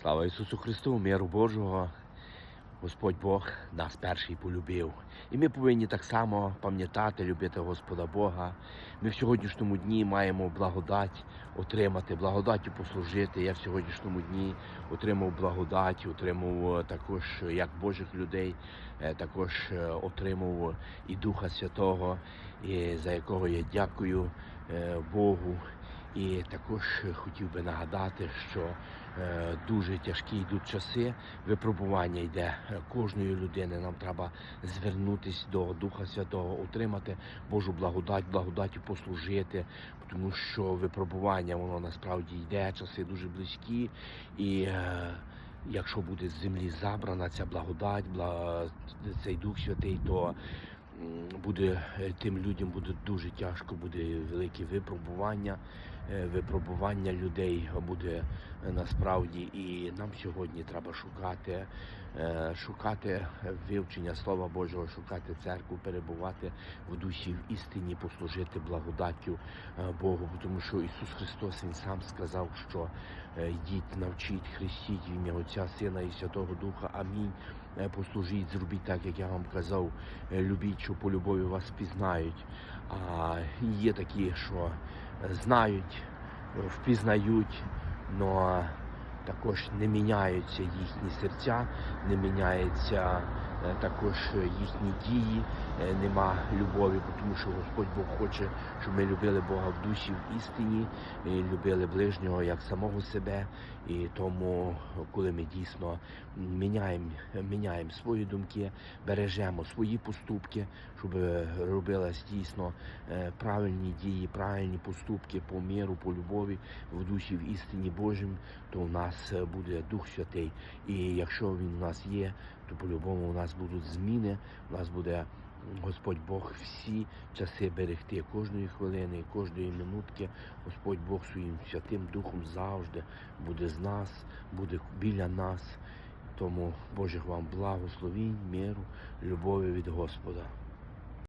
Слава Ісусу Христу, миру Божого. Господь Бог нас перший полюбив. І ми повинні так само пам'ятати, любити Господа Бога. Ми в сьогоднішньому дні маємо благодать отримати, благодаттю послужити. Я в сьогоднішньому дні отримав благодать, отримав е, також е, як Божих людей, е, також отримав і Духа Святого, за якого я дякую Богу. І також хотів би нагадати, що е, дуже тяжкі йдуть часи, випробування йде е, кожної людини. Нам треба звернутися до Духа Святого, отримати Божу благодать, благодаті послужити, тому що випробування воно насправді йде, часи дуже близькі, і е, якщо буде з землі забрана ця благодать, цей Дух Святий, то буде е, тим людям буде дуже тяжко, буде велике випробування, е, випробування людей буде е, насправді. І нам сьогодні треба шукати, шукати вивчення Слова Божого, шукати церкву, перебувати в дусі в істині, послужити благодаттю Богу, тому що Ісус Христос Він сам сказав, що йдіть, навчіть, хрестіть в ім'я Отця, Сина і Святого Духа. Амінь. Е, Послужіть, зробіть так, як я вам казав. Е, Любіть, що по любові вас пізнають. А є такі, що е, знають, впізнають, але також не міняються їхні серця, не міняються е, також їхні дії, е, нема любові, тому що Господь Бог хоче, щоб ми любили Бога в душі, в істині, і любили ближнього як самого себе. І тому, коли ми дійсно міняємо, міняємо свої думки, бережемо свої поступки, щоб робилась дійсно е, правильні дії, правильні поступки по міру, по любові в душі, в істині Божим, то у нас е, буде Дух Святий. І якщо він у нас є, то по-любому у нас будуть зміни, у нас буде Господь Бог всі часи берегти кожної хвилини, кожної минутки. Господь Бог своїм святим Духом завжди буде з нас, буде біля нас. Тому Божих вам благословінь, миру, любові від Господа.